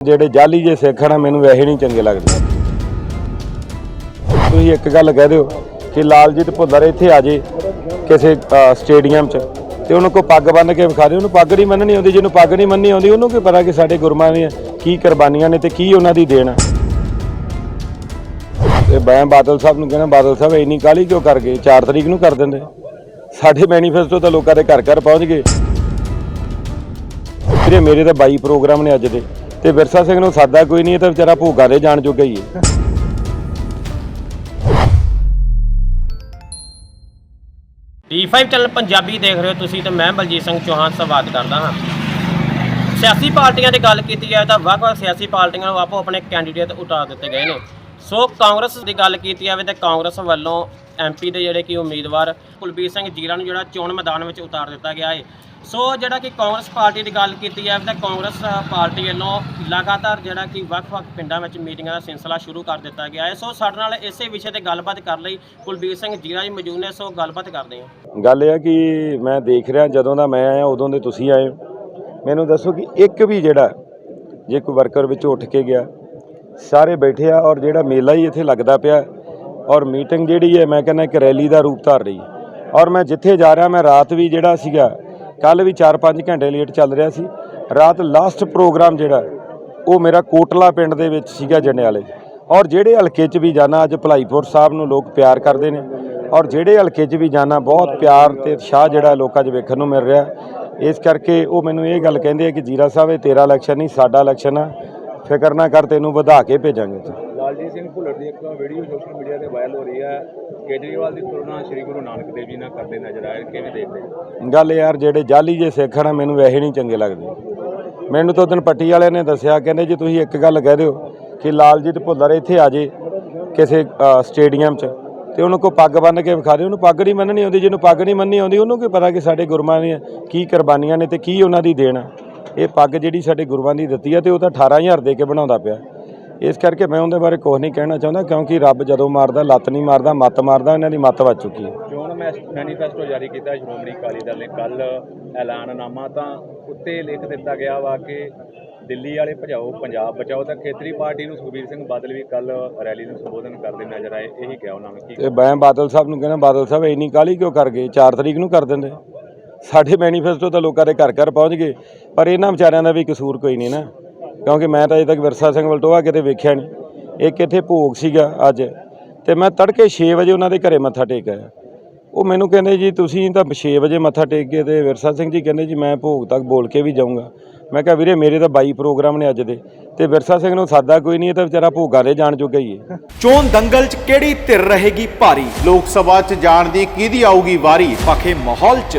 ਜਿਹੜੇ ਜਾਲੀ ਜੇ ਸਿੱਖ ਆ ਮੈਨੂੰ ਵੈਸੇ ਨਹੀਂ ਚੰਗੇ ਲੱਗਦੇ। ਤੁਸੀਂ ਇੱਕ ਗੱਲ ਕਹਿ ਦਿਓ ਕਿ ਲਾਲਜੀਤ ਭੁੱਲਰ ਇੱਥੇ ਆ ਜੇ ਕਿਸੇ ਸਟੇਡੀਅਮ 'ਚ, ਤੇ ਉਹਨੂੰ ਕੋ ਪੱਗ ਬੰਨ੍ਹ ਕੇ ਵਿਖਾ ਦੇ ਉਹਨੂੰ ਪੱਗ ਨਹੀਂ ਮੰਨਣੀ ਆਉਂਦੀ, ਜਿਹਨੂੰ ਪੱਗ ਨਹੀਂ ਮੰਨਣੀ ਆਉਂਦੀ, ਉਹਨੂੰ ਕੀ ਪਤਾ ਕਿ ਸਾਡੇ ਗੁਰਮਾਂ ਦੀਆਂ ਕੀ ਕੁਰਬਾਨੀਆਂ ਨੇ ਤੇ ਕੀ ਉਹਨਾਂ ਦੀ ਦੇਣ। ਆ ਤੇ ਮੈਂ ਬਾਦਲ ਸਾਹਿਬ ਨੂੰ ਕਹਿੰਦਾ, ਬਾਦਲ ਸਾਹਿਬ ਇੰਨੀ ਕਾਲੀ ਕਿਉਂ ਕਰ ਗਏ? 4 ਤਰੀਕ ਨੂੰ ਕਰ ਦਿੰਦੇ। ਸਾਡੇ ਮੈਨੀਫੈਸਟੋ ਤਾਂ ਲੋਕਾਂ ਦੇ ਘਰ ਘਰ ਪਹੁੰਚ ਗਏ। ਵੀਰੇ, ਮੇਰੇ ਤਾਂ 22 ਪ੍ਰੋਗਰਾਮ ਨੇ ਅੱਜ ਦੇ। ਤੇ ਵਿਰਸਾ ਸਿੰਘ ਨੂੰ ਸਾਦਾ ਕੋਈ ਨਹੀਂ, ਇਹ ਤਾਂ ਵਿਚਾਰਾ ਭੋਗਾ ਦੇ ਜਾਣ ਜੋਗਾ ਹੀ ਹੈ। ਟੀ5 ਚੈਨਲ ਪੰਜਾਬੀ ਦੇਖ ਰਹੇ ਹੋ ਤੁਸੀਂ ਤੇ ਮੈਂ ਬਲਜੀਤ ਸਿੰਘ ਚੌਹਾਨ ਸੰਵਾਦ ਕਰਦਾ ਹਾਂ। ਸਿਆਸੀ ਪਾਰਟੀਆਂ ਦੀ ਗੱਲ ਕੀਤੀ ਜਾਏ ਤਾਂ ਵੱਖ-ਵੱਖ ਸਿਆਸੀ ਪਾਰਟੀਆਂ ਨੂੰ ਆਪੋ ਆਪਣੇ ਕੈਂਡੀਡੇਟ ਉਤਾਰ ਦਿੱਤੇ ਗਏ ਨੇ। ਸੋ ਕਾਂਗਰਸ ਦੀ ਗੱਲ ਕੀਤੀ ਜਾਵੇ ਤਾਂ ਕਾਂਗਰਸ ਵੱਲੋਂ ਐਮਪੀ ਦੇ ਜਿਹੜੇ ਕਿ ਉਮੀਦਵਾਰ ਕੁਲਬੀਰ ਸਿੰਘ ਜੀਰਾ ਨੂੰ ਜਿਹੜਾ ਚੋਣ ਮੈਦਾਨ ਵਿੱਚ ਉਤਾਰ ਦਿੱਤਾ ਗਿਆ ਹੈ ਸੋ ਜਿਹੜਾ ਕਿ ਕਾਂਗਰਸ ਪਾਰਟੀ ਦੀ ਗੱਲ ਕੀਤੀ ਜਾਵੇ ਤਾਂ ਕਾਂਗਰਸ ਪਾਰਟੀ ਵੱਲੋਂ ਲਗਾਤਾਰ ਜਿਹੜਾ ਕਿ ਵੱਖ-ਵੱਖ ਪਿੰਡਾਂ ਵਿੱਚ ਮੀਟਿੰਗਾਂ ਦਾ ਸਿਲਸਿਲਾ ਸ਼ੁਰੂ ਕਰ ਦਿੱਤਾ ਗਿਆ ਹੈ ਸੋ ਸਾਡੇ ਨਾਲ ਇਸੇ ਵਿਸ਼ੇ ਤੇ ਗੱਲਬਾਤ ਕਰਨ ਲਈ ਕੁਲਬੀਰ ਸਿੰਘ ਜੀਰਾ ਜੀ ਮੌਜੂਦ ਨੇ। ਸੋ ਗੱਲਬਾਤ ਕਰਦੇ ਹਾਂ। ਗੱਲ ਇਹ ਹੈ ਕਿ ਮੈਂ ਦੇਖ ਰਿਹਾ ਜਦੋਂ ਦਾ ਮੈਂ ਆਇਆ ਉਦੋਂ ਦੇ ਤੁਸੀਂ ਆਏ ਮੈਨੂੰ ਦੱਸੋ ਕਿ ਇੱਕ ਵੀ ਜਿਹੜਾ, ਜੇ ਕੋਈ ਵਰਕਰ ਵਿੱਚ ਉੱਠ ਕੇ ਗਿਆ ਸਾਰੇ ਬੈਠੇ ਆ ਔਰ ਜਿਹੜਾ ਮੇਲਾ ਹੀ ਇੱਥੇ ਲੱਗਦਾ ਪਿਆ ਔਰ ਮੀਟਿੰਗ ਜਿਹੜੀ ਹੈ, ਮੈਂ ਕਹਿੰਦਾ ਇੱਕ ਰੈਲੀ ਦਾ ਰੂਪ ਧਾਰ ਰਹੀ। ਔਰ ਮੈਂ ਜਿੱਥੇ ਜਾ ਰਿਹਾ, ਮੈਂ ਰਾਤ ਵੀ ਜਿਹੜਾ ਸੀਗਾ ਕੱਲ ਵੀ 4-5 ਘੰਟੇ ਲੇਟ ਚੱਲ ਰਿਹਾ ਸੀ। ਰਾਤ ਲਾਸਟ ਪ੍ਰੋਗਰਾਮ ਜਿਹੜਾ, ਉਹ ਮੇਰਾ ਕੋਟਲਾ ਪਿੰਡ ਦੇ ਵਿੱਚ ਸੀਗਾ ਜੰਡਿਆਲੇ। ਔਰ ਜਿਹੜੇ ਹਲਕੇ 'ਚ ਵੀ ਜਾਣਾ, ਅੱਜ ਭਲਾਈਪੁਰ ਸਾਹਿਬ ਨੂੰ ਲੋਕ ਪਿਆਰ ਕਰਦੇ ਨੇ। ਔਰ ਜਿਹੜੇ ਹਲਕੇ 'ਚ ਵੀ ਜਾਣਾ, ਬਹੁਤ ਪਿਆਰ ਤੇ ਉਤਸ਼ਾਹ ਜਿਹੜਾ ਲੋਕਾਂ 'ਚ ਵੇਖਣ ਨੂੰ ਮਿਲ ਰਿਹਾ। ਇਸ ਕਰਕੇ ਉਹ ਮੈਨੂੰ ਇਹ ਗੱਲ ਕਹਿੰਦੇ ਆ ਕਿ ਜੀਰਾ ਸਾਹਿਬ, ਇਹ ਤੇਰਾ ਇਲੈਕਸ਼ਨ ਨਹੀਂ, ਸਾਡਾ ਇਲੈਕਸ਼ਨ ਆ। ਫਿਕਰ ਨਾ ਕਰ ਤੈਨੂੰ ਵਧਾ ਕੇ ਭੇਜਾਂਗੇ ਜੀ ਲਾਲਜੀਤ ਸਿੰਘ ਭੁੱਲਰ ਦੀ ਇੱਕ ਵੀਡੀਓ ਸੋਸ਼ਲ ਮੀਡੀਆ ਤੇ ਵਾਇਰਲ ਹੋ ਰਹੀ ਹੈ। ਕੇਜਰੀਵਾਲ ਦੀ ਤੁਲਨਾ ਸ੍ਰੀ ਗੁਰੂ ਨਾਨਕ ਦੇਵ ਜੀ ਨਾਲ ਕਰਦੇ ਨਜ਼ਰ ਆਏ ਕਿਵੇਂ ਦੇਖਦੇ? ਗੱਲ ਯਾਰ ਜਿਹੜੇ ਜਾਲੀ ਜੇ ਸਿੱਖ ਆ ਨਾ ਮੈਨੂੰ ਵੈਸੇ ਨਹੀਂ ਚੰਗੇ ਲੱਗਦੇ। ਮੈਨੂੰ ਤਾਂ ਉਦੋਂ ਪੱਟੀ ਵਾਲਿਆਂ ਨੇ ਦੱਸਿਆ ਕਹਿੰਦੇ ਜੀ ਤੁਸੀਂ ਇੱਕ ਗੱਲ ਕਹਿ ਦਿਓ ਕਿ ਲਾਲਜੀਤ ਭੁੱਲਰ ਇੱਥੇ ਆ ਜੇ ਕਿਸੇ ਸਟੇਡੀਅਮ 'ਚ ਤੇ ਉਹਨੂੰ ਕੋ ਪੱਗ ਬੰਨ੍ਹ ਕੇ ਵਿਖਾ ਦੇ ਉਹਨੂੰ ਪੱਗ ਨਹੀਂ ਮੰਨਣੀ ਆਉਂਦੀ ਜਿਹਨੂੰ ਪੱਗ ਨਹੀਂ ਮੰਨਣੀ ਆਉਂਦੀ ਉਹਨੂੰ ਕੀ ਪਤਾ ਕਿ ਸਾਡੇ ਗੁਰਮਾਂ ਦੀਆਂ ਕੀ ਕੁਰਬਾਨੀਆਂ ਨੇ ਤੇ ਕੀ ਉਹਨਾਂ ਦੀ ਦੇਣ ਇਹ ਪੱਗ ਜਿਹੜੀ ਸਾਡੇ ਗੁਰੂਆਂ ਦੀ ਦਿੱਤੀ ਆ ਤੇ ਉਹ ਤਾਂ 18000 ਦੇ ਕੇ ਬਣਾਉਂਦਾ ਪਿਆ। ਇਸ ਕਰਕੇ ਮੈਂ ਉਹਦੇ ਬਾਰੇ ਕੁਝ ਨਹੀਂ ਕਹਿਣਾ ਚਾਹੁੰਦਾ ਕਿਉਂਕਿ ਰੱਬ ਜਦੋਂ ਮਾਰਦਾ ਲੱਤ ਨਹੀਂ ਮਾਰਦਾ ਮੱਤ ਮਾਰਦਾ ਇਹਨਾਂ ਦੀ ਮੱਤ ਵੱਜ ਚੁੱਕੀ ਹੈ। ਚੋਣ ਮੈਨੀਫੈਸਟੋ ਜਾਰੀ ਕੀਤਾ ਸ਼੍ਰੋਮਣੀ ਅਕਾਲੀ ਦਲ ਨੇ। ਕੱਲ ਐਲਾਨਨਾਮਾ ਤਾਂ ਉੱਤੇ ਲਿਖ ਦਿੱਤਾ ਗਿਆ ਵਾ ਕਿ ਦਿੱਲੀ ਵਾਲੇ ਭਜਾਓ ਪੰਜਾਬ ਬਚਾਓ ਤਾਂ ਖੇਤਰੀ ਪਾਰਟੀ ਨੂੰ ਸੁਖਬੀਰ ਸਿੰਘ ਬਾਦਲ ਵੀ ਕੱਲ ਰੈਲੀ ਨੂੰ ਸੰਬੋਧਨ ਕਰਦੇ ਨਜ਼ਰ ਆਏ ਇਹੀ ਕਿਹਾ ਉਹਨਾਂ ਨੇ। ਕੀ ਤੇ ਮੈਂ ਬਾਦਲ ਸਾਹਿਬ ਨੂੰ ਕਹਿੰਦਾ ਬਾਦਲ ਸਾਹਿਬ ਇੰਨੀ ਕਾਲੀ ਕਿਉਂ ਕਰ ਗਏ? 4 ਤਰੀਕ ਨੂੰ ਕਰ ਦਿੰਦੇ। ਸਾਡੇ ਮੈਨੀਫੈਸਟੋ ਤਾਂ ਲੋਕਾਂ ਦੇ ਘਰ ਘਰ ਪਹੁੰਚ ਗਏ, ਪਰ ਇਹਨਾਂ ਵਿਚਾਰਿਆਂ ਦਾ ਵੀ ਕਸੂਰ ਕੋਈ ਨਹੀਂ ਨਾ, ਕਿਉਂਕਿ ਮੈਂ ਤਾਂ ਅਜੇ ਤੱਕ ਵਿਰਸਾ ਸਿੰਘ ਵਲਟੋਆ ਕਿਤੇ ਵੇਖਿਆ ਨਹੀਂ। ਇੱਕ ਇੱਥੇ ਭੋਗ ਸੀਗਾ ਅੱਜ? ਤੇ ਮੈਂ ਤੜਕੇ 6 ਵਜੇ ਉਹਨਾਂ ਦੇ ਘਰੇ ਮੱਥਾ ਟੇਕ ਆਇਆ। ਉਹ ਮੈਨੂੰ ਕਹਿੰਦੇ ਜੀ, ਤੁਸੀਂ ਤਾਂ 6 ਵਜੇ ਮੱਥਾ ਟੇਕ ਕੇ ਤੇ ਵਿਰਸਾ ਸਿੰਘ ਜੀ ਕਹਿੰਦੇ ਜੀ, ਮੈਂ ਭੋਗ ਤੱਕ ਬੋਲ ਕੇ ਵੀ ਜਾਊਂਗਾ। ਮੈਂ ਕਿਹਾ, ਵੀਰੇ, ਮੇਰੇ ਤਾਂ 22 ਪ੍ਰੋਗਰਾਮ ਨੇ ਅੱਜ ਦੇ, ਤੇ ਵਿਰਸਾ ਸਿੰਘ ਨੂੰ ਸਾਦਾ ਕੋਈ ਨਹੀਂ, ਇਹ ਤਾਂ ਵਿਚਾਰਾ ਭੋਗਾਂ ਦੇ ਜਾਣ ਜੋਗਾ ਹੀ ਹੈ। ਚੋਣ ਦੰਗਲ 'ਚ ਕਿਹੜੀ ਧਿਰ ਰਹੇਗੀ ਭਾਰੀ? ਲੋਕ ਸਭਾ 'ਚ ਜਾਣ ਦੀ ਕਿਹਦੀ ਆਊਗੀ ਵਾਰੀ? ਪਖੇ ਮਾਹੌਲ 'ਚ।